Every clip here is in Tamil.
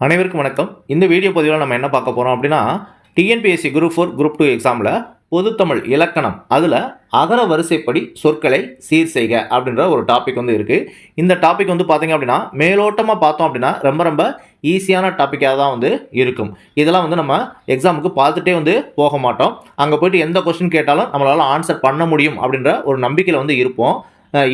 அனைவருக்கும் வணக்கம். இந்த வீடியோ பதிவில் நம்ம என்ன பார்க்க போகிறோம் அப்படின்னா TNPSC group four group two எக்ஸாமில் பொதுத்தமிழ் இலக்கணம் அதில் அகர வரிசைப்படி சொற்களை சீர் செய்க அப்படின்ற ஒரு டாபிக் வந்து இருக்குது இந்த டாபிக் வந்து பார்த்திங்க அப்படின்னா மேலோட்டமாக பார்த்தோம் அப்படின்னா ரொம்ப ரொம்ப ஈஸியான டாப்பிக்காக தான் வந்து இருக்கும். இதெல்லாம் வந்து நம்ம எக்ஸாமுக்கு பார்த்துட்டே வந்து போக மாட்டோம். அங்கே போயிட்டு எந்த கொஸ்டின் கேட்டாலும் நம்மளால் ஆன்சர் பண்ண முடியும் அப்படின்ற ஒரு நம்பிக்கையில் வந்து இருப்போம்.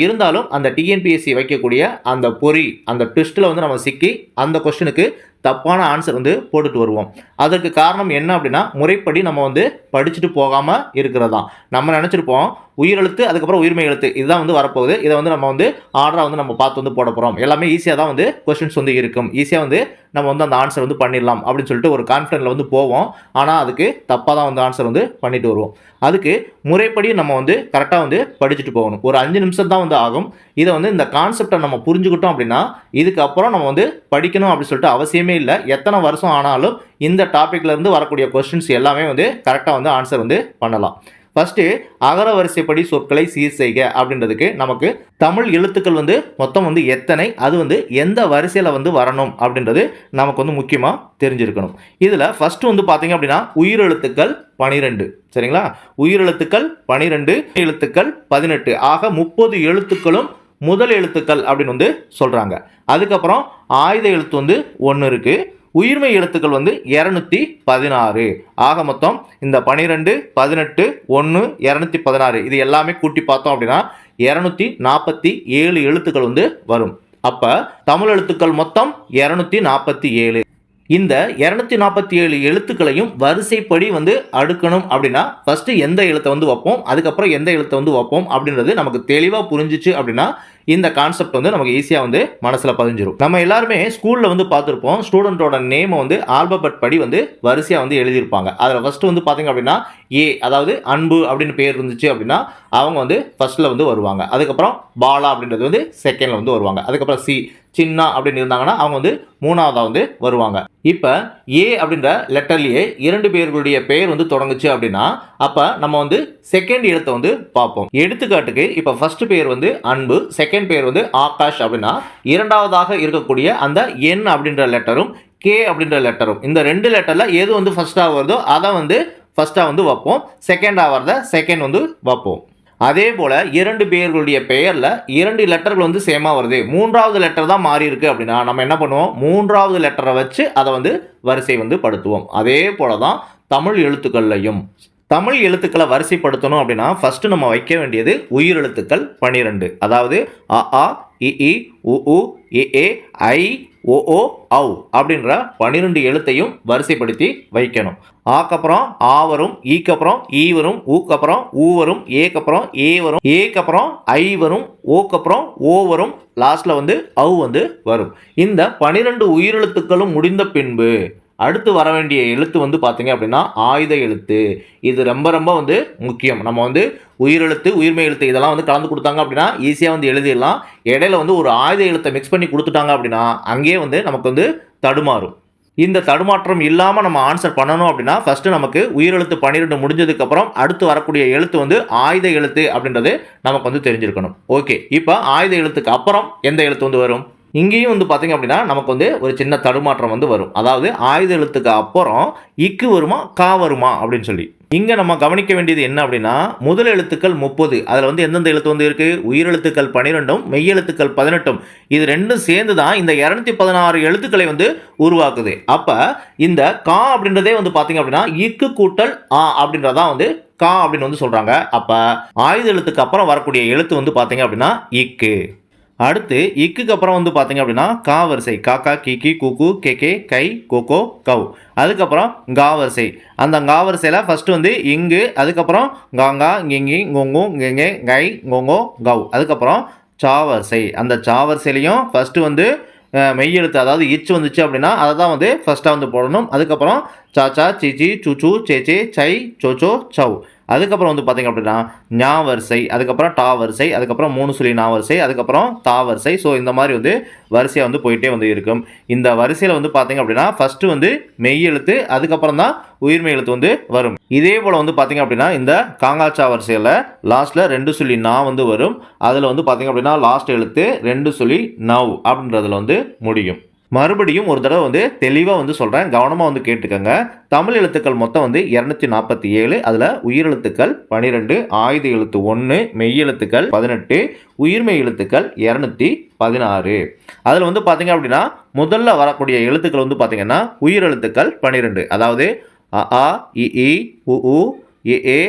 இருந்தாலும் அந்த டிஎன்பிஎஸ்சி வைக்கக்கூடிய அந்த பொறி அந்த ட்விஸ்ட்டில் வந்து நம்ம சிக்கி அந்த கொஸ்டினுக்கு தப்பான ஆன்சர் வந்து போட்டுட்டு வருவோம். அதற்கு காரணம் என்ன அப்படின்னா முறைப்படி நம்ம வந்து படிச்சுட்டு போகாமல் இருக்கிறது தான் நம்ம நினச்சிருப்போம் உயிரெழுத்து அதுக்கப்புறம் உயிர்மை எழுத்து இதுதான் வந்து வரப்போகுது. இதை வந்து நம்ம வந்து ஆர்டராக வந்து நம்ம பார்த்து வந்து போட போகிறோம் எல்லாமே ஈஸியாக தான் வந்து கொஸ்டின்ஸ் வந்து இருக்கும். ஈஸியாக வந்து நம்ம வந்து அந்த ஆன்சர் வந்து பண்ணிடலாம் அப்படின்னு சொல்லிட்டு ஒரு கான்ஃபிடென்ட்டில் வந்து போவோம். ஆனால் அதுக்கு தப்பாக தான் வந்து ஆன்சர் வந்து பண்ணிட்டு வருவோம். அதுக்கு முறைப்படி நம்ம வந்து கரெக்டாக வந்து படிச்சுட்டு போகணும். ஒரு அஞ்சு நிமிஷம் தான் வந்து ஆகும். இதை வந்து இந்த கான்செப்டை நம்ம புரிஞ்சுக்கிட்டோம் அப்படின்னா இதுக்கப்புறம் நம்ம வந்து படிக்கணும் அப்படின்னு சொல்லிட்டு அவசியமே இல்லை. எத்தனை வருஷம் ஆனாலும் இந்த டாப்பிக்கில் இருந்து வரக்கூடிய கொஸ்டின்ஸ் எல்லாமே வந்து கரெக்டாக வந்து ஆன்சர் வந்து பண்ணலாம். ஃபஸ்ட்டு அகர வரிசைப்படி சொற்களை சீர் செய்க அப்படின்றதுக்கு நமக்கு தமிழ் எழுத்துக்கள் வந்து மொத்தம் வந்து எத்தனை அது வந்து எந்த வரிசையில் வந்து வரணும் அப்படின்றது நமக்கு வந்து முக்கியமாக தெரிஞ்சிருக்கணும். இதில் ஃபஸ்ட்டு வந்து பார்த்தீங்க அப்படின்னா உயிரெழுத்துக்கள் பனிரெண்டு. சரிங்களா? உயிரெழுத்துக்கள் பனிரெண்டு எழுத்துக்கள் பதினெட்டு. ஆக முப்பது எழுத்துக்களும் முதல் எழுத்துக்கள் அப்படின்னு வந்து சொல்கிறாங்க அதுக்கப்புறம் ஆயுத எழுத்து வந்து ஒன்று இருக்குது உயிர்மை எழுத்துக்கள் வந்து இரநூத்தி பதினாறு. ஆக மொத்தம் இந்த பனிரெண்டு பதினெட்டு ஒன்று இரநூத்தி பதினாறு இது எல்லாமே கூட்டி பார்த்தோம் அப்படின்னா இரநூத்தி நாற்பத்தி ஏழு எழுத்துக்கள் வந்து வரும். அப்போ தமிழ் எழுத்துக்கள் மொத்தம் இரநூத்தி நாற்பத்தி ஏழு. இந்த இரநூத்தி நாற்பத்தி ஏழு எழுத்துக்களையும் வரிசைப்படி வந்து அடுக்கணும் அப்படின்னா ஃபஸ்ட்டு எந்த எழுத்தை வந்து வைப்போம்? அதுக்கப்புறம் எந்த எழுத்தை வந்து வைப்போம்? அப்படின்றது நமக்கு தெளிவாக புரிஞ்சிச்சு அப்படின்னா இந்த கான்செப்ட் வந்து நமக்கு ஈஸியாக வந்து மனசில் பதிஞ்சிடும் நம்ம எல்லாருமே ஸ்கூலில் வந்து பார்த்துருப்போம். ஸ்டூடெண்ட்டோட நேமை வந்து ஆல்பபட் படி வந்து வரிசையாக வந்து எழுதியிருப்பாங்க. அதில் ஃபஸ்ட்டு வந்து பார்த்தீங்க அப்படின்னா ஏ அதாவது அன்பு அப்படின்னு பேர் இருந்துச்சு அப்படின்னா அவங்க வந்து ஃபர்ஸ்ட்டில் வந்து வருவாங்க. அதுக்கப்புறம் பாலா அப்படின்றது வந்து செகண்டில் வந்து வருவாங்க. அதுக்கப்புறம் சி சின்னா அப்படின்னு இருந்தாங்கன்னா அவங்க வந்து மூணாவதாக வந்து வருவாங்க. இப்போ ஏ அப்படின்ற லெட்டர்லேயே இரண்டு பேர்களுடைய பெயர் வந்து தொடங்குச்சு அப்படின்னா அப்போ நம்ம வந்து செகண்ட் இடத்தை வந்து பார்ப்போம். எடுத்துக்காட்டுக்கு இப்போ ஃபஸ்ட்டு பேர் வந்து அன்பு செகண்ட் பேர் வந்து ஆகாஷ் அப்படின்னா இரண்டாவதாக இருக்கக்கூடிய அந்த என் அப்படின்ற லெட்டரும் கே அப்படின்ற லெட்டரும். இந்த ரெண்டு லெட்டரில் எது வந்து ஃபர்ஸ்ட்டாக வருதோ அதை வந்து ஃபர்ஸ்ட்டாக வந்து வைப்போம். செகண்டாக வரத செகண்ட் வந்து வைப்போம். அதே போல் இரண்டு பேர்களுடைய பெயரில் இரண்டு லெட்டர்கள் வந்து சேமாக வருது. மூன்றாவது லெட்டர் தான் மாறி இருக்கு அப்படின்னா நம்ம என்ன பண்ணுவோம்? மூன்றாவது லெட்டரை வச்சு அதை வந்து வரிசை வந்து படுத்துவோம். அதே போல தான் தமிழ் எழுத்துக்கள்லையும். தமிழ் எழுத்துக்களை வரிசைப்படுத்தணும் அப்படின்னா ஃபஸ்ட்டு நம்ம வைக்க வேண்டியது உயிர் எழுத்துக்கள் பன்னிரெண்டு அதாவது அ ஆ இ இ உ உ ஏ ஏ ஐ ஓ ஓ ஔ அப்படின்ற பன்னிரெண்டு எழுத்தையும் வரிசைப்படுத்தி வைக்கணும். ஆக்கப்புறம் ஆ வரும் ஈக்கப்புறம் ஈ வரும் ஊக்கப்புறம் ஊ வரும் ஏக்கப்புறம் ஏ வரும் ஏக்கப்புறம் ஐ வரும் ஓக்கப்புறம் ஓ வரும் லாஸ்ட்டில் வந்து ஔ வந்து வரும். இந்த பனிரெண்டு உயிரெழுத்துக்களும் முடிந்த பின்பு அடுத்து வர வேண்டிய எழுத்து வந்து பார்த்தீங்க அப்படின்னா ஆயுத எழுத்து. இது ரொம்ப ரொம்ப வந்து முக்கியம். நம்ம வந்து உயிரெழுத்து உயிர்மை எழுத்து இதெல்லாம் வந்து கலந்து கொடுத்தாங்க அப்படின்னா ஈஸியாக வந்து எழுதிடலாம். இடையில வந்து ஒரு ஆயுத எழுத்தை மிக்ஸ் பண்ணி கொடுத்துட்டாங்க அப்படின்னா அங்கேயே வந்து நமக்கு வந்து தடுமாறும். இந்த தடுமாற்றம் இல்லாமல் நம்ம ஆன்சர் பண்ணணும் அப்படின்னா ஃபஸ்ட்டு நமக்கு உயிரெழுத்து பன்னிரெண்டு முடிஞ்சதுக்கப்புறம் அடுத்து வரக்கூடிய எழுத்து வந்து ஆயுத எழுத்து அப்படின்றது நமக்கு வந்து தெரிஞ்சிருக்கணும். ஓகே இப்போ ஆயுத எழுத்துக்கு அப்புறம் எந்த எழுத்து வந்து வரும்? இங்கேயும் வந்து பார்த்தீங்க அப்படின்னா நமக்கு வந்து ஒரு சின்ன தடுமாற்றம் வந்து வரும். அதாவது ஆயுத எழுத்துக்கு அப்புறம் இக்கு வருமா கா வருமா அப்படின்னு சொல்லி. இங்கே நம்ம கவனிக்க வேண்டியது என்ன அப்படின்னா முதல் எழுத்துக்கள் முப்பது. அதில் வந்து எந்தெந்த எழுத்து வந்து இருக்குது உயிரெழுத்துக்கள் பன்னிரெண்டும் மெய்யெழுத்துக்கள் பதினெட்டும். இது ரெண்டும் சேர்ந்து தான் இந்த இரநூத்தி பதினாறு எழுத்துக்களை வந்து உருவாக்குது. அப்போ இந்த கா அப்படின்றதே வந்து பார்த்தீங்க அப்படின்னா இக்கு கூட்டல் ஆ அப்படின்றதான் வந்து கா அப்படின்னு வந்து சொல்கிறாங்க அப்போ ஆயுத எழுத்துக்கு அப்புறம் வரக்கூடிய எழுத்து வந்து பார்த்தீங்க அப்படின்னா இக்கு. அடுத்து இக்குக்கு அப்புறம் வந்து பார்த்தீங்க அப்படின்னா கா வரிசை. காக்கா கிக்கி குக்கு கேகே கை கொக்கோ கவ். அதுக்கப்புறம் கா வரிசை. அந்த கா வரிசையில் ஃபஸ்ட்டு வந்து இங்கு அதுக்கப்புறம் காங்கா கிங்கி கொங்கு இங்கே கை கொங்கோ கவ். அதுக்கப்புறம் சாவரிசை அந்த சாவரிசையிலையும் ஃபஸ்ட்டு வந்து மெய்யெழுத்து அதாவது இச்சு வந்துச்சு அப்படின்னா அதை தான் வந்து ஃபஸ்ட்டாக வந்து போடணும். அதுக்கப்புறம் சாச்சா சிச்சி சுச்சு சேச்சே சை சோச்சோ சவ். அதுக்கப்புறம் வந்து பார்த்தீங்க அப்படின்னா ஞா வரிசை அதுக்கப்புறம் டா வரிசை அதுக்கப்புறம் மூணு சொல்லி நா வரிசை அதுக்கப்புறம் தா வரிசை. ஸோ இந்த மாதிரி வந்து வரிசையாக வந்து போயிட்டே வந்து இருக்கும். இந்த வரிசையில் வந்து பார்த்தீங்க அப்படின்னா ஃபஸ்ட்டு வந்து மெய் எழுத்து அதுக்கப்புறம் தான் உயிர்மை எழுத்து வந்து வரும். இதே போல் வந்து பார்த்தீங்க அப்படின்னா இந்த காங்காச்சா வரிசையில் லாஸ்ட்டில் ரெண்டு சொல்லி நா வந்து வரும். அதில் வந்து பார்த்தீங்க அப்படின்னா லாஸ்ட் எழுத்து ரெண்டு சொல்லி நவ் அப்படின்றதுல வந்து முடியும். மறுபடியும் ஒரு தடவை வந்து தெளிவாக வந்து சொல்கிறேன் கவனமாக வந்து கேட்டுக்கோங்க. தமிழ் எழுத்துக்கள் மொத்தம் வந்து இரநூத்தி நாற்பத்தி ஏழு அதில் உயிரெழுத்துக்கள் பனிரெண்டு ஆயுத எழுத்து ஒன்று மெய்யெழுத்துக்கள் பதினெட்டு உயிர்மெய் எழுத்துக்கள் இரநூத்தி பதினாறு. அதில் வந்து பார்த்தீங்க அப்படின்னா முதல்ல வரக்கூடிய எழுத்துக்கள் வந்து பார்த்தீங்கன்னா உயிரெழுத்துக்கள் பன்னிரெண்டு அதாவது அ ஆ இ உ உ ஏ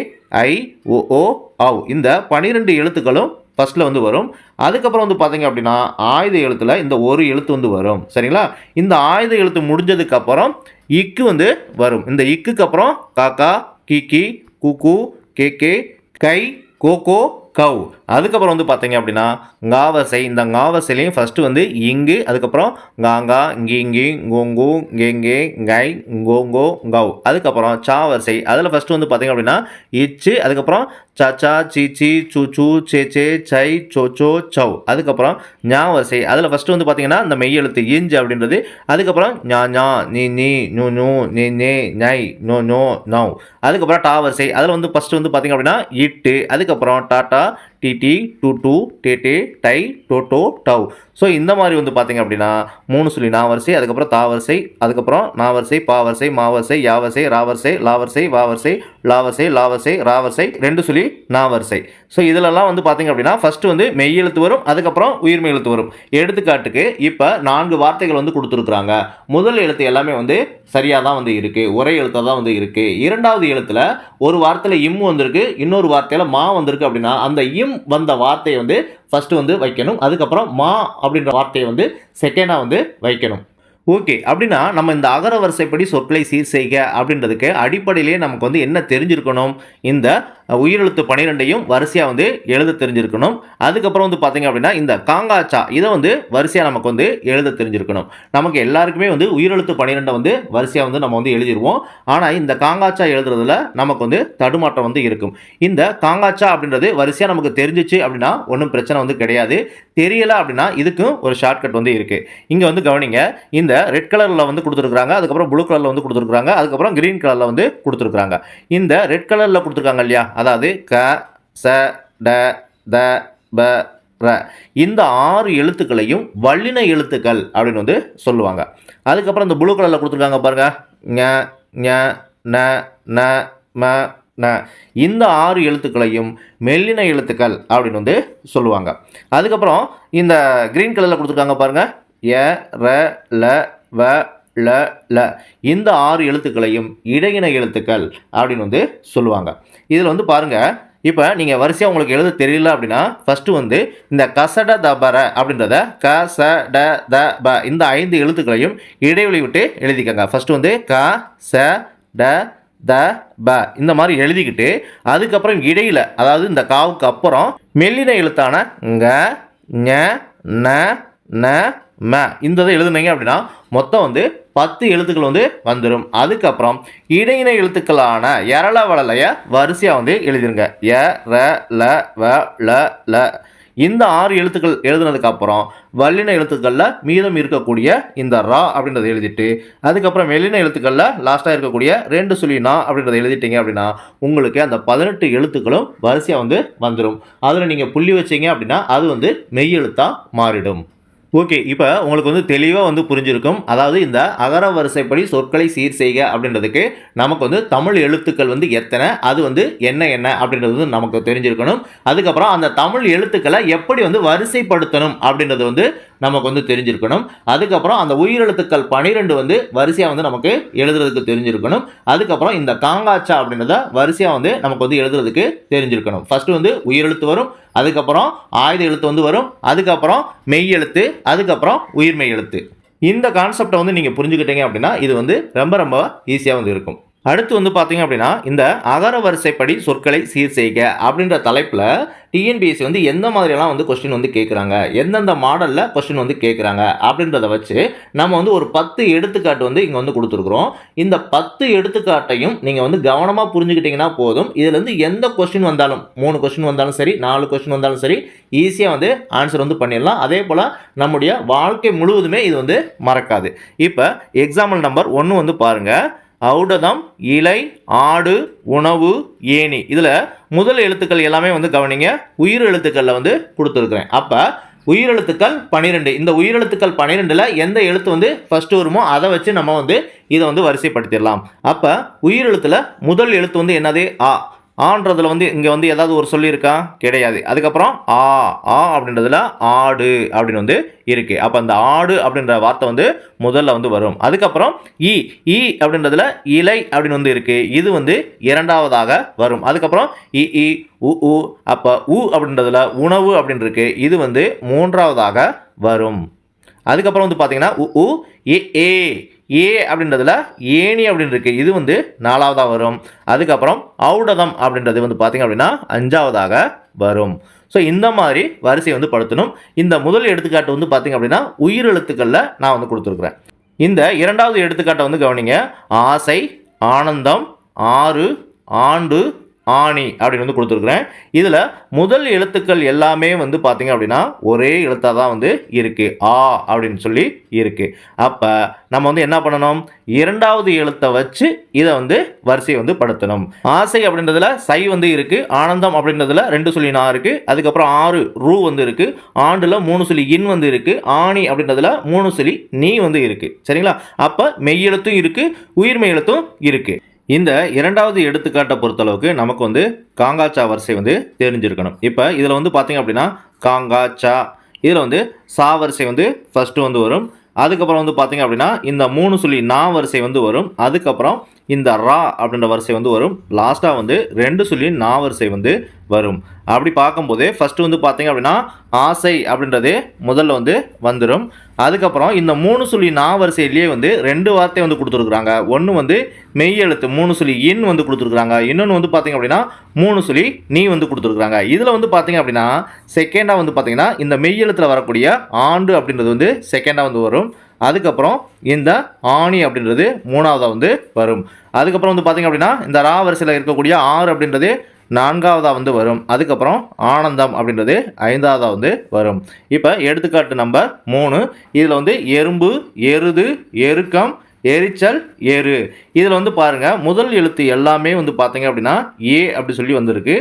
ஐ ஓ ஓ ஆவ் இந்த பனிரெண்டு எழுத்துக்களும் ஃபஸ்ட்டில் வந்து வரும். அதுக்கப்புறம் வந்து பார்த்தீங்க அப்படின்னா ஆயுத எழுத்தில் இந்த ஒரு எழுத்து வந்து வரும். சரிங்களா? இந்த ஆயுத எழுத்து முடிஞ்சதுக்கப்புறம் இக்கு வந்து வரும். இந்த இக்குக்கு அப்புறம் காக்கா கிக்கி குக்கு கேக்கே கை கோகோ கவ். அதுக்கப்புறம் வந்து பார்த்தீங்க இந்த காவசைலையும் ஃபஸ்ட்டு வந்து இங்கு அதுக்கப்புறம் காங்கா இங்கிங்கி கோங்கு கேங்கே கை கோங்கோ கவ் அதுக்கப்புறம் சாவசை. அதில் ஃபஸ்ட்டு வந்து பார்த்தீங்க அப்படின்னா இச்சு அதுக்கப்புறம் சச்சா சீச்சி சூச்சு சேச்சே சை சோச்சோ சௌ அதுக்கப்புறம் ஞா வரிசை அதில் ஃபஸ்ட்டு வந்து பார்த்தீங்கன்னா இந்த மெய்யெழுத்து இஞ்சு அப்படின்றது. அதுக்கப்புறம் ஞா ஞா நீ நீ நூ நூ நீ நே நை நோ நோ நௌ அதுக்கப்புறம் டா வரிசை அதில் வந்து ஃபஸ்ட்டு வந்து பார்த்தீங்க அப்படின்னா இட்டு. அதுக்கப்புறம் டாட்டா டிடி டூ டூ டேட்டே டை டோட்டோ டவ் ஸோ இந்த மாதிரி வந்து பார்த்திங்க அப்படின்னா மூணு சொல்லி நான் வரிசை அதுக்கப்புறம் தா வரிசை அதுக்கப்புறம் நா வரிசை பா வரிசை மா வரிசை யா வரிசை ரா வரிசை லா வரிசை வா வரிசை லா வரிசை லா வரிசை ரா வரிசை ரெண்டு சொல்லி நா வரிசை. ஸோ இதிலெல்லாம் வந்து பார்த்தீங்க அப்படின்னா ஃபஸ்ட்டு வந்து மெய் எழுத்து வரும் அதுக்கப்புறம் உயிர்மெய் எழுத்து வரும். எடுத்துக்காட்டுக்கு இப்போ நான்கு வார்த்தைகள் வந்து கொடுத்துருக்குறாங்க. முதல் எழுத்து எல்லாமே வந்து சரியாக தான் வந்து இருக்குது ஒரே எழுத்தாக தான் வந்து இருக்குது இரண்டாவது எழுத்தில் ஒரு வார்த்தையில் இம் வந்திருக்கு இன்னொரு வார்த்தையில் மா வந்திருக்கு அப்படின்னா அந்த இம் வந்த வார்த்தையை வந்து ஃபஸ்ட்டு வந்து வைக்கணும். அதுக்கப்புறம் மா அப்படின்ற வார்த்தையை வந்து செகண்டாக வந்து வைக்கணும். ஓகே அப்படின்னா நம்ம இந்த அகர வரிசைப்படி சொற்களை சீர் செய்க அப்படின்றதுக்கு அடிப்படையிலேயே நமக்கு வந்து என்ன தெரிஞ்சிருக்கணும்? இந்த உயிரெழுத்து பன்னிரெண்டையும் வரிசையாக வந்து எழுத தெரிஞ்சிருக்கணும். அதுக்கப்புறம் வந்து பார்த்தீங்க அப்படின்னா இந்த காங்காச்சா இதை வந்து வரிசையாக நமக்கு வந்து எழுத தெரிஞ்சிருக்கணும். நமக்கு எல்லாருக்குமே வந்து உயிரெழுத்து பன்னிரெண்டை வந்து வரிசையாக வந்து நம்ம வந்து எழுதிடுவோம் ஆனால் இந்த காங்காச்சா எழுதுறதுல நமக்கு வந்து தடுமாற்றம் வந்து இருக்கும். இந்த காங்காச்சா அப்படின்றது வரிசையாக நமக்கு தெரிஞ்சிச்சு அப்படின்னா ஒன்றும் பிரச்சனை வந்து கிடையாது. தெரியலை அப்படின்னா இதுக்கும் ஒரு ஷார்ட்கட் வந்து இருக்குது இங்கே வந்து கவனிங்க இந்த ரெட் கலரில் வந்து கொடுத்துருக்குறாங்க அதுக்கப்புறம் ப்ளூ கலரில் வந்து கொடுத்துருக்குறாங்க அதுக்கப்புறம் கிரீன் கலரில் வந்து கொடுத்துருக்குறாங்க. இந்த ரெட் கலரில் கொடுத்துருக்காங்க இல்லையா அதாவது க ச ட த ப ர. இந்த ஆறு எழுத்துக்களையும் வல்லின எழுத்துக்கள் அப்படின்னு வந்து சொல்லுவாங்க. அதுக்கப்புறம் இந்த ப்ளூ கலரில் கொடுத்துருக்காங்க பாருங்க. ஞ ஞ ந ந ம ந. இந்த ஆறு எழுத்துக்களையும் மெல்லின எழுத்துக்கள் அப்படின்னு வந்து சொல்லுவாங்க. அதுக்கப்புறம் இந்த கிரீன் கலரில் கொடுத்துருக்காங்க பாருங்க. எ ர ல வ ல ல. இந்த ஆறு எழுத்துக்களையும் இடையின எழுத்துக்கள் அப்படின்னு வந்து சொல்லுவாங்க. இதில் வந்து பாருங்க இப்போ நீங்கள் வரிசையாக உங்களுக்கு எழுத தெரியல அப்படின்னா ஃபஸ்ட்டு வந்து இந்த கசட தபர அப்படின்றத க ச ட த ப இந்த ஐந்து எழுத்துக்களையும் இடைவெளி விட்டு எழுதிக்கங்க. ஃபஸ்ட்டு வந்து க ச ட த ப இந்த மாதிரி எழுதிக்கிட்டு அதுக்கப்புறம் இடையில் அதாவது இந்த காவுக்கு அப்புறம் மெல்லின எழுத்தான ங்க ஞ ந ந ம. இந்த இதை எழுதுனீங்க அப்படின்னா மொத்தம் வந்து பத்து எழுத்துக்கள் வந்து வந்துடும் அதுக்கப்புறம் இடையின எழுத்துக்களான எரள வளலைய வரிசையாக வந்து எழுதிருங்க. எ ர ல வ ல ல. இந்த ஆறு எழுத்துக்கள் எழுதுனதுக்கப்புறம் வல்லின எழுத்துக்களில் மீதம் இருக்கக்கூடிய இந்த ரா அப்படின்றத எழுதிட்டு அதுக்கப்புறம் மெல்லின எழுத்துக்களில் லாஸ்ட்டாக இருக்கக்கூடிய ரெண்டு சொல்லி நா அப்படின்றத எழுதிட்டீங்க அப்படின்னா உங்களுக்கு அந்த பதினெட்டு எழுத்துக்களும் வரிசையாக வந்து வந்துடும் அதில் நீங்கள் புள்ளி வச்சீங்க அப்படின்னா அது வந்து மெய் எழுத்தாக மாறிடும். ஓகே இப்போ உங்களுக்கு வந்து தெளிவாக வந்து புரிஞ்சிருக்கும். அதாவது இந்த அகர வரிசைப்படி சொற்களை சீர் செய்க அப்படின்றதுக்கு நமக்கு வந்து தமிழ் எழுத்துக்கள் வந்து எத்தனை அது வந்து என்ன என்ன அப்படின்றது வந்து நமக்கு தெரிஞ்சிருக்கணும். அதுக்கப்புறம் அந்த தமிழ் எழுத்துக்களை எப்படி வந்து வரிசைப்படுத்தணும் அப்படின்றது வந்து நமக்கு வந்து தெரிஞ்சிருக்கணும். அதுக்கப்புறம் அந்த உயிரெழுத்துக்கள் பனிரெண்டு வந்து வரிசையாக வந்து நமக்கு எழுதுறதுக்கு தெரிஞ்சிருக்கணும். அதுக்கப்புறம் இந்த காங்காச்சா அப்படின்றத வரிசையாக வந்து நமக்கு வந்து எழுதுறதுக்கு தெரிஞ்சிருக்கணும். ஃபஸ்ட்டு வந்து உயிரெழுத்து வரும் அதுக்கப்புறம் ஆயுத எழுத்து வந்து வரும் அதுக்கப்புறம் மெய் எழுத்து அதுக்கப்புறம் உயிர்மெய் எழுத்து. இந்த கான்செப்டை வந்து நீங்கள் புரிஞ்சுக்கிட்டீங்க அப்படின்னா இது வந்து ரொம்ப ரொம்ப ஈஸியாக வந்து இருக்கும். அடுத்து வந்து பார்த்தீங்க அப்படின்னா இந்த அகர வரிசைப்படி சொற்களை சீர் செய்க அப்படின்ற தலைப்பில் டிஎன்பிஎஸ்சி வந்து எந்த மாதிரியெல்லாம் வந்து கொஸ்டின் வந்து கேட்குறாங்க எந்தெந்த மாடலில் கொஸ்டின் வந்து கேட்குறாங்க அப்படின்றத வச்சு நம்ம வந்து ஒரு பத்து எடுத்துக்காட்டு வந்து இங்கே வந்து கொடுத்துருக்குறோம். இந்த பத்து எடுத்துக்காட்டையும் நீங்கள் வந்து கவனமாக புரிஞ்சுக்கிட்டிங்கன்னா போதும். இதுலேருந்து எந்த கொஸ்டின் வந்தாலும் மூணு கொஸ்டின் வந்தாலும் சரி நாலு கொஸ்டின் வந்தாலும் சரி ஈஸியாக வந்து ஆன்சர் வந்து பண்ணிடலாம். அதே போல் நம்முடைய வாழ்க்கை முழுவதுமே இது வந்து மறக்காது. இப்போ எக்ஸாம்பிள் நம்பர் ஒன்று வந்து பாருங்கள் ஔடதம் இலை ஆடு உணவு ஏணி. இதில் முதல் எழுத்துக்கள் எல்லாமே வந்து கவனிங்க. உயிர் எழுத்துக்களில் வந்து கொடுத்துருக்குறேன். அப்போ உயிரெழுத்துக்கள் பன்னிரெண்டு இந்த உயிரெழுத்துக்கள் பன்னிரெண்டில் எந்த எழுத்து வந்து ஃபஸ்ட்டு வருமோ அதை வச்சு நம்ம வந்து இதை வந்து வரிசைப்படுத்திடலாம். அப்போ உயிரெழுத்தில் முதல் எழுத்து வந்து என்னது? ஆ. ஆன்றதில் வந்து இங்கே வந்து ஏதாவது ஒரு சொல்லியிருக்கா கிடையாது. அதுக்கப்புறம் ஆ ஆ அப்படின்றதுல ஆடு அப்படின்னு வந்து இருக்குது அப்போ அந்த ஆடு அப்படின்ற வார்த்தை வந்து முதல்ல வந்து வரும். அதுக்கப்புறம் ஈ ஈ அப்படின்றதுல இலை அப்படின்னு வந்து இருக்குது இது வந்து இரண்டாவதாக வரும். அதுக்கப்புறம் இ இ உ உ அப்போ உ அப்படின்றதுல உணவு அப்படின்னு இருக்கு. இது வந்து மூன்றாவதாக வரும். அதுக்கப்புறம் வந்து பார்த்தீங்கன்னா உ உ ஏ ஏ அப்படின்றதுல ஏணி அப்படின்னு இருக்கு. இது வந்து நாலாவதாக வரும். அதுக்கப்புறம் ஔடதம் அப்படின்றது வந்து பார்த்தீங்க அப்படின்னா அஞ்சாவதாக வரும். ஸோ இந்த மாதிரி வரிசை வந்து படுத்தணும். இந்த முதல் எடுத்துக்காட்டு வந்து பார்த்தீங்க அப்படின்னா உயிரெழுத்துக்களில் நான் வந்து கொடுத்துருக்குறேன். இந்த இரண்டாவது எடுத்துக்காட்டை வந்து கவனிங்க. ஆசை ஆனந்தம் ஆறு ஆண்டு ஆணி அப்படின்னு வந்து கொடுத்துருக்குறேன். இதில் முதல் எழுத்துக்கள் எல்லாமே வந்து பார்த்தீங்க அப்படின்னா ஒரே எழுத்தாக தான் வந்து இருக்குது ஆ அப்படின்னு சொல்லி இருக்குது அப்போ நம்ம வந்து என்ன பண்ணணும்? இரண்டாவது எழுத்தை வச்சு இதை வந்து வரிசையை வந்து படுத்தணும். ஆசை அப்படின்றதுல சை வந்து இருக்குது ஆனந்தம் அப்படின்றதுல ரெண்டு சொல்லி நான் இருக்குது அதுக்கப்புறம் ஆறு ரூ வந்து இருக்குது ஆண்டில் மூணு சொல்லி இன் வந்து இருக்குது ஆணி அப்படின்றதுல மூணு சொல்லி நீ வந்து இருக்குது சரிங்களா? அப்போ மெய்யெழுத்தும் இருக்குது உயிர்மெய் எழுத்தும் இருக்குது இந்த இரண்டாவது எடுத்துக்காட்டை பொறுத்தளவுக்கு நமக்கு வந்து காங்காச்சா வரிசை வந்து தெரிஞ்சிருக்கணும். இப்போ இதில் வந்து பார்த்திங்க அப்படின்னா காங்காச்சா இதில் வந்து சா வரிசை வந்து ஃபஸ்ட்டு வந்து வரும். அதுக்கப்புறம் வந்து பார்த்திங்க அப்படின்னா இந்த மூணு சொல்லி நா வரிசை வந்து வரும். அதுக்கப்புறம் இந்த ரா அப்படின்ற வரிசை வந்து வரும். லாஸ்ட்டாக வந்து ரெண்டு சொல்லி நா வரிசை வந்து வரும். அப்படி பார்க்கும்போது ஃபஸ்ட்டு வந்து பார்த்தீங்க அப்படின்னா ஆசை அப்படின்றது முதல்ல வந்து வந்துடும் அதுக்கப்புறம் இந்த மூணு சொல்லி நா வரிசையிலேயே வந்து ரெண்டு வார்த்தை வந்து கொடுத்துருக்குறாங்க. ஒன்று வந்து மெய் எழுத்து மூணு சொல்லி இன் வந்து கொடுத்துருக்குறாங்க. இன்னொன்று வந்து பார்த்தீங்க அப்படின்னா மூணு சொல்லி நீ வந்து கொடுத்துருக்குறாங்க. இதில் வந்து பார்த்தீங்க அப்படின்னா செகண்டாக வந்து பார்த்தீங்கன்னா இந்த மெய் எழுத்தில் வரக்கூடிய ஆண்டு அப்படின்றது வந்து செகண்டாக வந்து வரும். அதுக்கப்புறம் இந்த ஆணி அப்படின்றது மூணாவதாக வந்து வரும். அதுக்கப்புறம் வந்து பார்த்திங்க அப்படின்னா இந்த ரா வரிசையில் இருக்கக்கூடிய ஆறு அப்படின்றது நான்காவதாக வந்து வரும். அதுக்கப்புறம் ஆனந்தம் அப்படின்றது ஐந்தாவதாக வந்து வரும். இப்போ எடுத்துக்காட்டு நம்பர் மூணு. இதில் வந்து எறும்பு எருது எருக்கம் எரிச்சல் எரு. இதில் வந்து பாருங்கள் முதல் எழுத்து எல்லாமே வந்து பார்த்தீங்க அப்படின்னா ஏ அப்படி சொல்லி வந்திருக்கு.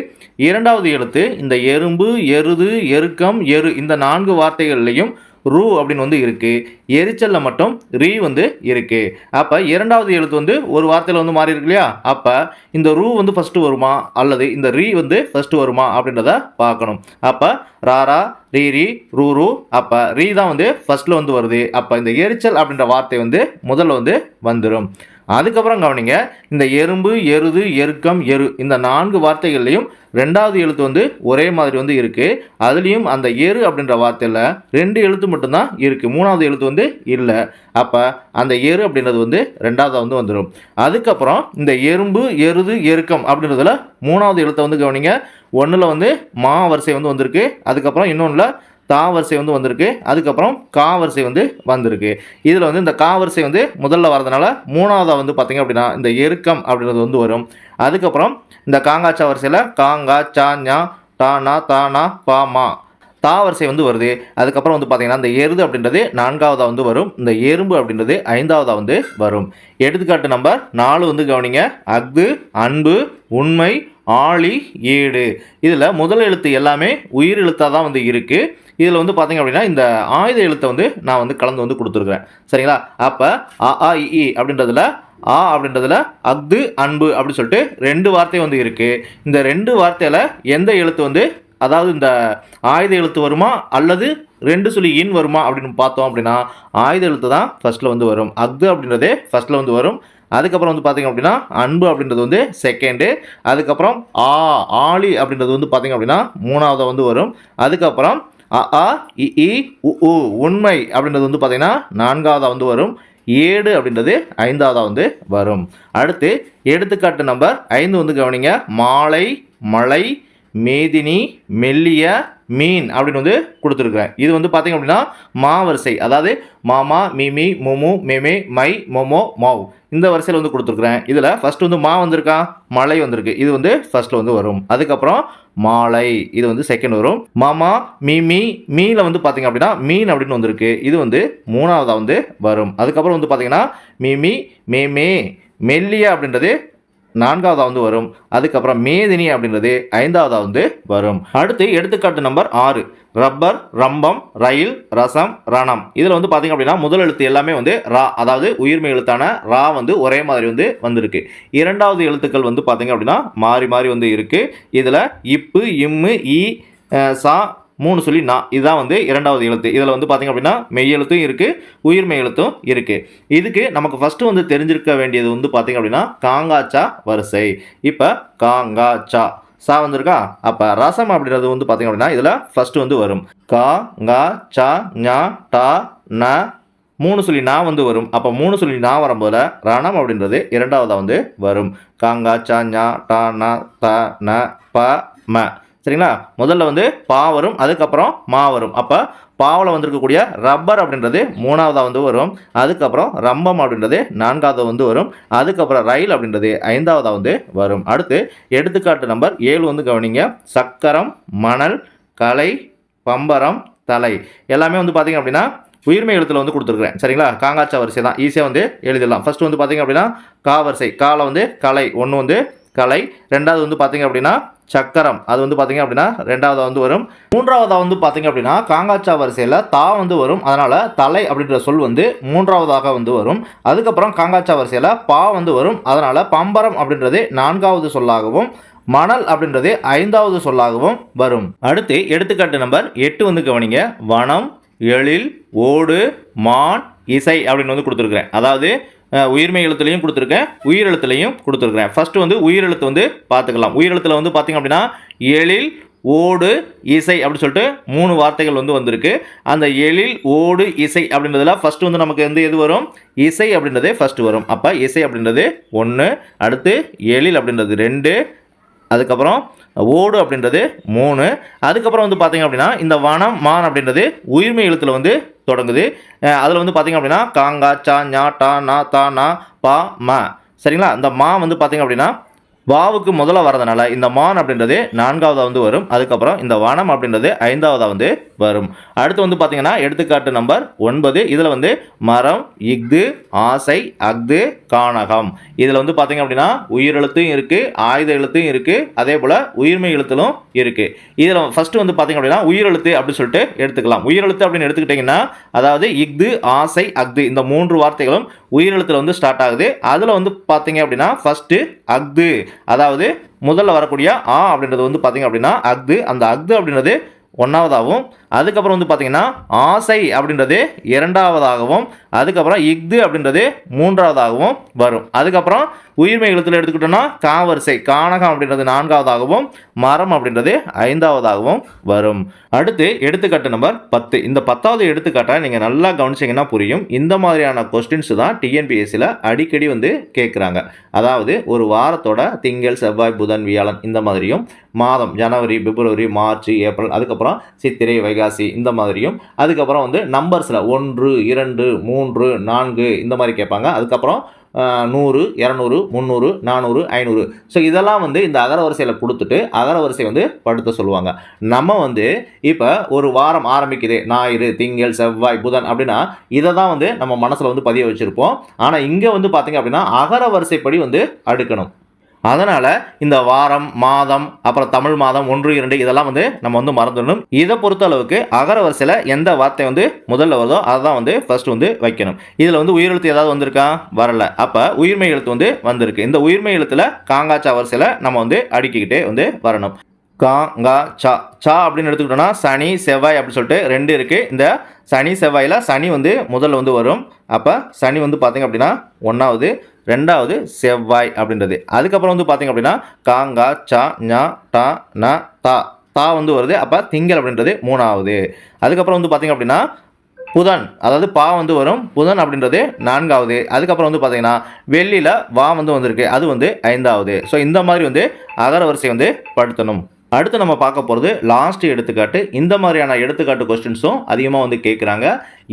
இரண்டாவது எழுத்து இந்த எறும்பு எருது எருக்கம் எரு. இந்த நான்கு வார்த்தைகள்லையும் ரூ அப்படின்னு வந்து இருக்குது எரிச்சலில் மட்டும் ரீ வந்து இருக்குது அப்போ இரண்டாவது எழுத்து வந்து ஒரு வார்த்தையில் வந்து மாறி இருக்கு இல்லையா? அப்போ இந்த ரூ வந்து ஃபஸ்ட்டு வருமா? அல்லது இந்த ரீ வந்து ஃபஸ்ட்டு வருமா? அப்படின்றத பார்க்கணும். அப்போ ராரா ரீ ரீ ரூ ரூ அப்போ ரீ தான் வந்து ஃபஸ்ட்டில் வந்து வருது. அப்போ இந்த எரிச்சல் அப்படின்ற வார்த்தை வந்து முதல்ல வந்து வந்துடும் அதுக்கப்புறம் கவனிங்க இந்த எறும்பு எருது எருக்கம் எரு இந்த நான்கு வார்த்தைகள்லையும் ரெண்டாவது எழுத்து வந்து ஒரே மாதிரி வந்து இருக்குது அதுலேயும் அந்த எரு அப்படின்ற வார்த்தையில் ரெண்டு எழுத்து மட்டும்தான் இருக்குது மூணாவது எழுத்து வந்து இல்லை. அப்போ அந்த எரு அப்படின்றது வந்து ரெண்டாவதாக வந்து வந்துடும் அதுக்கப்புறம் இந்த எறும்பு எருது எருக்கம் அப்படின்றதுல மூணாவது எழுத்தை வந்து கவனிங்க. ஒன்றில் வந்து மா வரிசை வந்து வந்திருக்கு. அதுக்கப்புறம் இன்னொன்றில் தா வரிசை வந்து வந்திருக்கு. அதுக்கப்புறம் கா வரிசை வந்து வந்திருக்கு. இதில் வந்து இந்த கா வரிசை வந்து முதல்ல வரதுனால மூணாவதாக வந்து பார்த்திங்க அப்படின்னா இந்த எருக்கம் அப்படின்றது வந்து வரும். அதுக்கப்புறம் இந்த காங்காச்சா வரிசையில் காங்கா சா ஞா டானா தானா பாமா தா வரிசை வந்து வருது. அதுக்கப்புறம் வந்து பார்த்தீங்கன்னா இந்த எருது அப்படின்றது நான்காவதாக வந்து வரும். இந்த எறும்பு அப்படின்றது ஐந்தாவதாக வந்து வரும். எடுத்துக்காட்டு நம்பர் நாலு வந்து கவனிங்க. அஃது அன்பு உண்மை ஆழி ஏடு. இதில் முதல் எழுத்து எல்லாமே உயிர் எழுத்தாக தான் வந்து இருக்குது இதில் வந்து பார்த்தீங்க அப்படின்னா இந்த ஆயுத எழுத்தை வந்து நான் வந்து கலந்து வந்து கொடுத்துருக்குறேன். சரிங்களா? அப்போ அ ஆ இ, அப்படின்றதுல ஆ அப்படின்றதுல அஃது அன்பு அப்படின்னு சொல்லிட்டு ரெண்டு வார்த்தை வந்து இருக்குது இந்த ரெண்டு வார்த்தையில் எந்த எழுத்து வந்து அதாவது இந்த ஆயுத எழுத்து வருமா அல்லது ரெண்டு சொல்லி இன் வருமா அப்படின்னு பார்த்தோம் அப்படின்னா ஆயுத எழுத்து தான் ஃபர்ஸ்ட்டில் வந்து வரும். அஃது அப்படின்றதே ஃபர்ஸ்ட்டில் வந்து வரும். அதுக்கப்புறம் வந்து பார்த்தீங்க அப்படின்னா அன்பு அப்படின்றது வந்து செகண்டு அதுக்கப்புறம் ஆ ஆளி அப்படின்றது வந்து பார்த்தீங்க அப்படின்னா மூணாவதாக வந்து வரும். அதுக்கப்புறம் அ ஆ இ இ உ உ உண்மை அப்படின்றது வந்து பார்த்தீங்கன்னா நான்காவதாக வந்து வரும். ஏடு அப்படின்றது ஐந்தாவதாக வந்து வரும். அடுத்து எடுத்துக்காட்டு நம்பர் ஐந்து வந்து கவனிங்க. மாலை மலை மேதினி மெல்லிய மீன் அப்படின்னு வந்து கொடுத்துருக்குறேன். இது வந்து பார்த்தீங்க அப்படின்னா மா வரிசை அதாவது மாமா மிமி மொமு மெமே மை மொமோ மௌ இந்த வரிசையில் வந்து கொடுத்துருக்குறேன். இதில் ஃபஸ்ட்டு வந்து மா வந்திருக்கா? மலை வந்திருக்கு. இது வந்து ஃபர்ஸ்ட்டில் வந்து வரும். அதுக்கப்புறம் மாலை. இது வந்து செகண்ட் வரும். மாமா மிமி மீனில் வந்து பார்த்தீங்க அப்படின்னா மீன் அப்படின்னு வந்திருக்கு. இது வந்து மூணாவதாக வந்து வரும். அதுக்கப்புறம் வந்து பார்த்தீங்கன்னா மிமி மேமே மெல்லிய அப்படின்றது நான்காவதாக வந்து வரும். அதுக்கப்புறம் மேதினி அப்படின்றது ஐந்தாவதாக வந்து வரும். அடுத்து எடுத்துக்காட்டு நம்பர் ஆறு. ரப்பர் ரம்பம் ரயில் ரசம் ரணம். இதில் வந்து பார்த்திங்க அப்படின்னா முதல் எழுத்து எல்லாமே வந்து ரா அதாவது உயிர்மை எழுத்தான ரா வந்து ஒரே மாதிரி வந்து வந்திருக்கு. இரண்டாவது எழுத்துக்கள் வந்து பார்த்திங்க அப்படின்னா மாறி மாறி வந்து இருக்குது இதில் இப்பு இம்மு இ சா மூணு சொல்லி நா இதுதான் வந்து இரண்டாவது எழுத்து. இதில் வந்து பார்த்திங்க அப்படின்னா மெய் எழுத்தும் இருக்குது உயிர்மெய் எழுத்தும் இருக்குது இதுக்கு நமக்கு ஃபஸ்ட்டு வந்து தெரிஞ்சிருக்க வேண்டியது வந்து பார்த்தீங்க அப்படின்னா காங்காச்சா வரிசை. இப்போ காங்காச்சா. சா வந்திருக்கா? அப்போ ரசம் அப்படின்றது வந்து பார்த்தீங்க அப்படின்னா இதில் ஃபஸ்ட்டு வந்து வரும். கா கா சா ஞா டா ந. மூணு சொல்லி நா வந்து வரும். அப்போ மூணு சொல்லி நான் வரும்போது ரணம் அப்படின்றது இரண்டாவதாக வந்து வரும். காங்கா சா ஞா டா ந த ந ப ம. சரிங்களா? முதல்ல வந்து பா வரும் அதுக்கப்புறம் மா வரும். அப்போ பாவில் வந்திருக்கக்கூடிய ரப்பர் அப்படின்றது மூணாவதாக வந்து வரும். அதுக்கப்புறம் ரம்பம் அப்படின்றது நான்காவது வந்து வரும். அதுக்கப்புறம் ரயில் அப்படின்றது ஐந்தாவதாக வந்து வரும். அடுத்து எடுத்துக்காட்டு நம்பர் ஏழு வந்து கவனிங்க. சக்கரம் மணல் கலை பம்பரம் தலை. எல்லாமே வந்து பார்த்திங்க அப்படின்னா உயிர்மை எழுத்துல வந்து கொடுத்துருக்குறேன். சரிங்களா? காங்காச்சா வரிசை தான் ஈஸியாக வந்து எழுதிடலாம். ஃபர்ஸ்ட் வந்து பார்த்தீங்க அப்படின்னா கா வரிசை. காலை வந்து கலை. ஒன்று வந்து கலை. ரெண்டாவது வந்து பார்த்தீங்க அப்படின்னா சக்கரம். அது வந்து பார்த்தீங்க அப்படின்னா ரெண்டாவதாக வந்து வரும். மூன்றாவதாக வந்து பார்த்தீங்க அப்படின்னா காங்காச்சா வரிசையில் தா வந்து வரும். அதனால் தலை அப்படின்ற சொல் வந்து மூன்றாவதாக வந்து வரும். அதுக்கப்புறம் காங்காச்சா வரிசையில் பா வந்து வரும். அதனால் பம்பரம் அப்படின்றது நான்காவது சொல்லாகவும் மணல் அப்படின்றது ஐந்தாவது சொல்லாகவும் வரும். அடுத்து எடுத்துக்காட்டு நம்பர் எட்டு வந்து கவனிங்க. வனம் எழில் ஓடு மான் இசை அப்படின்னு வந்து கொடுத்துருக்குறேன். அதாவது உயிர்மை உயிர்மெய் எழுத்துலையும் கொடுத்துருக்கேன் உயிரெழுத்துலையும் கொடுத்துருக்குறேன். ஃபஸ்ட்டு வந்து உயிரெழுத்து வந்து பார்த்துக்கலாம். உயிரெழுத்தில் வந்து பார்த்திங்க அப்படின்னா எழில் ஓடு இசை அப்படின்னு சொல்லிட்டு மூணு வார்த்தைகள் வந்து வந்திருக்கு. அந்த எழில் ஓடு இசை அப்படின்றதுல ஃபஸ்ட்டு வந்து நமக்கு வந்து எது வரும்? இசை அப்படின்றதே ஃபஸ்ட்டு வரும். அப்போ இசை அப்படின்றது ஒன்று அடுத்து எழில் அப்படின்றது ரெண்டு அதுக்கப்புறம் ஓடு அப்படின்றது மூணு. அதுக்கப்புறம் வந்து பார்த்தீங்க அப்படின்னா இந்த வனம் மான் அப்படின்றது உயிர்மை எழுத்தில் வந்து தொடங்குது. அதில் வந்து பார்த்திங்க அப்படின்னா காங்கா சா ஞா டா நா தா நா பா ம. சரிங்களா? இந்த மா வந்து பார்த்திங்க அப்படின்னா வாவுக்கு முதல்ல வரதுனால இந்த மான் அப்படின்றது நான்காவதாக வந்து வரும். அதுக்கப்புறம் இந்த வனம் அப்படின்றது ஐந்தாவதாக வந்து வரும். அடுத்து வந்து பார்த்தீங்கன்னா எடுத்துக்காட்டு நம்பர் ஒன்பது. இதில் வந்து மரம் இஃது ஆசை அஃது கானகம். இதில் வந்து பார்த்தீங்க அப்படின்னா உயிரெழுத்தும் இருக்குது ஆயுத எழுத்தும் இருக்குது அதே போல் உயிர்மை எழுத்திலும் இருக்குது இதில் ஃபஸ்ட்டு வந்து பார்த்தீங்க அப்படின்னா உயிரெழுத்து அப்படின்னு சொல்லிட்டு எடுத்துக்கலாம். உயிரெழுத்து அப்படின்னு எடுத்துக்கிட்டிங்கன்னா அதாவது இஃது ஆசை அஃது இந்த மூன்று வார்த்தைகளும் உயிரெழுத்தில் வந்து ஸ்டார்ட் ஆகுது. அதில் வந்து பார்த்தீங்க அப்படின்னா ஃபஸ்ட்டு அஃது. அதாவது முதல்ல வரக்கூடிய ஆ அப்படின்றது வந்து பார்த்தீங்க அப்படின்னா அஃது. அந்த அஃது அப்படின்றது ஒன்றாவதாகவும் அதுக்கப்புறம் வந்து பார்த்தீங்கன்னா ஆசை அப்படின்றது இரண்டாவதாகவும் அதுக்கப்புறம் இஃது அப்படின்றது மூன்றாவதாகவும் வரும். அதுக்கப்புறம் உயிர்மை எழுத்துல எடுத்துக்கிட்டோம்னா காவரிசை கானகம் அப்படின்றது நான்காவதாகவும் மரம் அப்படின்றது ஐந்தாவதாகவும் வரும். அடுத்து எடுத்துக்காட்டு நம்பர் பத்து. இந்த பத்தாவது எடுத்துக்காட்டை நீங்கள் நல்லா கவனிச்சிங்கன்னா புரியும். இந்த மாதிரியான கொஸ்டின்ஸ் தான் டிஎன்பிஎஸ்சியில் அடிக்கடி வந்து கேட்குறாங்க அதாவது ஒரு வாரத்தோட திங்கள் செவ்வாய் புதன் வியாழன் இந்த மாதிரியும் மாதம் ஜனவரி பிப்ரவரி மார்ச் ஏப்ரல் அதுக்கப்புறம் சித்திரை வைகாசி இந்த மாதிரியும். அதுக்கப்புறம் வந்து நம்பர்ஸில் ஒன்று இரண்டு மூன்று நான்கு இந்த மாதிரி கேட்பாங்க. அதுக்கப்புறம் நூறு இரநூறு முந்நூறு நானூறு ஐநூறு. ஸோ இதெல்லாம் வந்து இந்த அகர வரிசையில் கொடுத்துட்டு அகரவரிசை வந்து படுத்த சொல்லுவாங்க. நம்ம வந்து இப்போ ஒரு வாரம் ஆரம்பிக்குது. ஞாயிறு திங்கள் செவ்வாய் புதன் அப்படின்னா இதை தான் வந்து நம்ம மனசில் வந்து பதிய வச்சுருப்போம். ஆனால் இங்கே வந்து பார்த்திங்க அப்படின்னா அகர வரிசைப்படி வந்து அடுக்கணும். அதனால் இந்த வாரம் மாதம் அப்புறம் தமிழ் மாதம் ஒன்று இரண்டு இதெல்லாம் வந்து நம்ம வந்து மறந்துடணும். இதை பொறுத்த அளவுக்கு அகர வரிசையில் எந்த வார்த்தை வந்து முதல்ல வருதோ அதை தான் வந்து ஃபர்ஸ்ட் வந்து வைக்கணும். இதில் வந்து உயிரெழுத்து ஏதாவது வந்திருக்கா? வரல. அப்போ உயிர்மை எழுத்து வந்து வந்திருக்கு. இந்த உயிர்மை எழுத்தில் காங்காச்சா வரிசையில் நம்ம வந்து அடுக்கிக்கிட்டே வந்து வரணும். கா கா சா. சா அப்படின்னு எடுத்துக்கிட்டோம்னா சனி செவ்வாய் அப்படின்னு சொல்லிட்டு ரெண்டு இருக்குது இந்த சனி செவ்வாயில் சனி வந்து முதல்ல வந்து வரும். அப்போ சனி வந்து பார்த்தீங்க அப்படின்னா ஒன்றாவது ரெண்டாவது செவ்வாய் அப்படின்றது. அதுக்கப்புறம் வந்து பார்த்தீங்க அப்படின்னா காங்கா சா ஞா டா ந தா. தா வந்து வருது. அப்போ திங்கள் அப்படின்றது மூணாவது. அதுக்கப்புறம் வந்து பார்த்தீங்க அப்படின்னா புதன். அதாவது பா வந்து வரும் புதன் அப்படின்றது நான்காவது. அதுக்கப்புறம் வந்து பார்த்தீங்கன்னா வெள்ளியில் வா வந்து வந்திருக்கு. அது வந்து ஐந்தாவது. ஸோ இந்த மாதிரி வந்து அகர வரிசை வந்து படுத்தணும். அடுத்து நம்ம பார்க்க போகிறது லாஸ்ட் எடுத்துக்காட்டு. இந்த மாதிரியான எடுத்துக்காட்டு கொஸ்டின்ஸும் அதிகமாக வந்து கேட்குறாங்க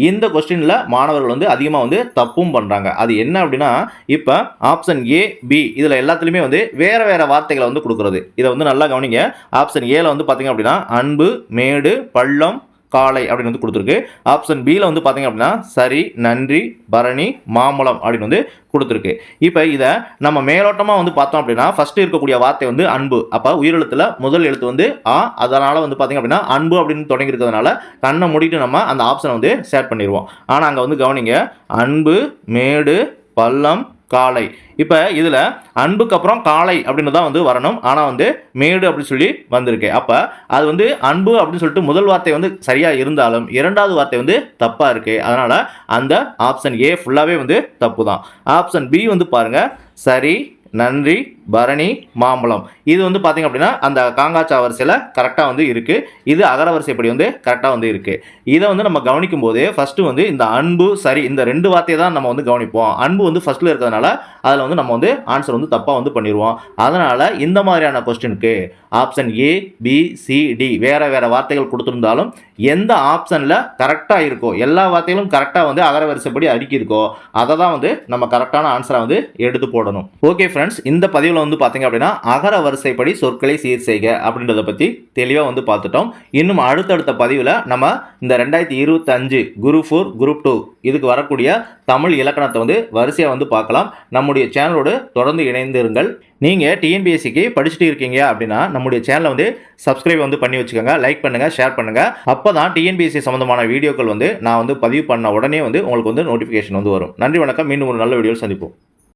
இந்த கொஸ்டினில் மாணவர்கள் வந்து அதிகமாக வந்து தப்பும் பண்ணுறாங்க அது என்ன அப்படின்னா இப்போ ஆப்ஷன் ஏ பி இதில் எல்லாத்துலேயுமே வந்து வேறு வேறு வார்த்தைகளை வந்து கொடுக்குறது. இதை வந்து நல்லா கவனிங்க. ஆப்ஷன் ஏல வந்து பார்த்தீங்க அப்படின்னா அன்பு மேடு பள்ளம் காளை அப்படின்னு வந்து கொடுத்துருக்கு. ஆப்ஷன் பியில் வந்து பார்த்திங்க அப்படின்னா சரி நன்றி பரணி மாம்பழம் அப்படின்னு வந்து கொடுத்துருக்கு. இப்போ இதை நம்ம மேலோட்டமாக வந்து பார்த்தோம் அப்படின்னா ஃபஸ்ட்டு இருக்கக்கூடிய வார்த்தை வந்து அன்பு. அப்போ உயிரெழுத்தில் முதல் எழுத்து வந்து ஆ அதனால் வந்து பார்த்திங்க அப்படின்னா அன்பு அப்படின்னு தொடங்கி இருக்கிறதுனால கண்ணை மூடிட்டு நம்ம அந்த ஆப்ஷனை வந்து ஷேர் பண்ணிடுவோம் ஆனால் அங்கே வந்து கவனிங்க அன்பு மேடு பள்ளம் காளை இப்போ இதில் அன்புக்கு அப்புறம் காளை அப்படின்னு தான் வந்து வரணும். ஆனால் வந்து மேடு அப்படின்னு சொல்லி வந்திருக்கு. அப்போ அது வந்து அன்பு அப்படின்னு சொல்லிட்டு முதல் வார்த்தை வந்து சரியாக இருந்தாலும் இரண்டாவது வார்த்தை வந்து தப்பாக இருக்குது அதனால் அந்த ஆப்ஷன் ஏ ஃபுல்லாகவே வந்து தப்பு தான் ஆப்ஷன் பி வந்து பாருங்கள் சரி நன்றி பரணி மாம்பழம். இது வந்து பார்த்திங்க அப்படின்னா அந்த காங்காச்சா வரிசையில் கரெக்டாக வந்து இருக்குது இது அகர வரிசைப்படி வந்து கரெக்டாக வந்து இருக்குது இதை வந்து நம்ம கவனிக்கும் போது ஃபஸ்ட்டு வந்து இந்த அன்பு சரி இந்த ரெண்டு வார்த்தையை தான் நம்ம வந்து கவனிப்போம். அன்பு வந்து ஃபஸ்ட்டில் இருக்கிறதுனால அதில் வந்து நம்ம வந்து ஆன்சர் வந்து தப்பாக வந்து பண்ணிடுவோம் அதனால் இந்த மாதிரியான கொஸ்டினுக்கு option A B C D வேறு வேறு வார்த்தைகள் கொடுத்துருந்தாலும் எந்த ஆப்ஷனில் கரெக்டாக இருக்கோ எல்லா வார்த்தைகளும் கரெக்டாக வந்து அகர வரிசைப்படி அடுக்கி இருக்கோ அதை தான் வந்து நம்ம கரெக்டான ஆன்சரை வந்து எடுத்து போடணும். ஓகே ஃப்ரெண்ட்ஸ் இந்த பதிவில் வந்து பார்த்தீங்க அப்படின்னா அகர வரிசைப்படி சொற்களை சீர் செய்க அப்படின்றத பற்றி தெளிவாக வந்து பார்த்துட்டோம். இன்னும் அடுத்தடுத்த பதிவில் நம்ம இந்த ரெண்டாயிரத்தி இருபத்தஞ்சு குரூப் ஃபோர் குரூப் டூ இதுக்கு வரக்கூடிய தமிழ் இலக்கணத்தை வந்து வரிசையாக வந்து பார்க்கலாம். நம்முடைய சேனலோடு தொடர்ந்து இணைந்திருங்கள். நீங்கள் டிஎன்பிஎஸ்சிக்கு படிச்சுட்டு இருக்கீங்க அப்படின்னா நம்முடைய சேனலை வந்து சப்ஸ்கிரைப் வந்து பண்ணி வச்சுக்கோங்க. லைக் பண்ணுங்கள் ஷேர் பண்ணுங்கள் அப்போ தான் டிஎன்பிஎஸ்சி சம்மந்தமான வீடியோக்கள் வந்து நான் வந்து பதிவு பண்ண உடனே வந்து உங்களுக்கு வந்து நோட்டிஃபிகேஷன் வந்து வரும். நன்றி வணக்கம். மீண்டும் ஒரு நல்ல வீடியோவில் சந்திப்போம்.